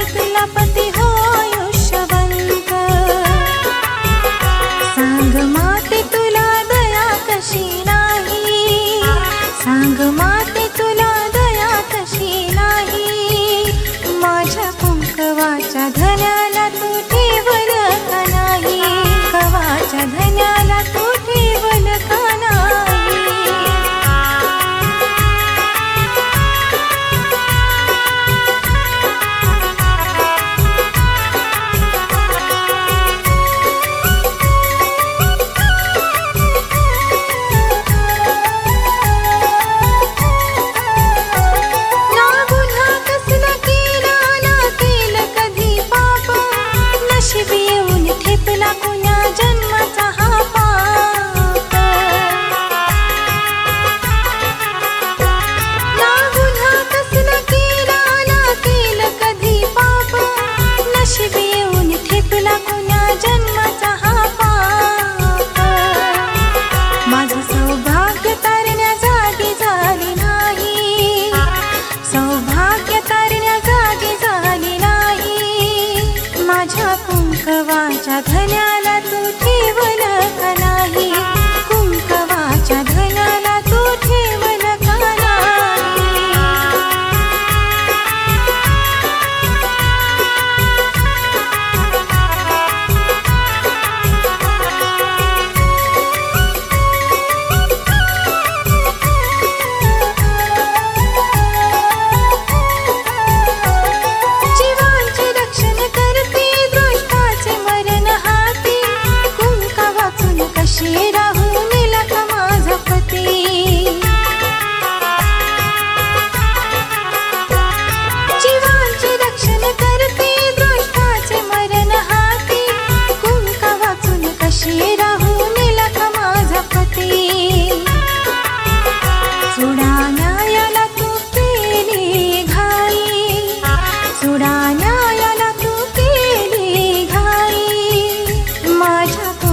कितना पति हो।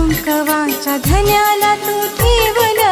अंकवाच्या धन्याला तू ठेवला.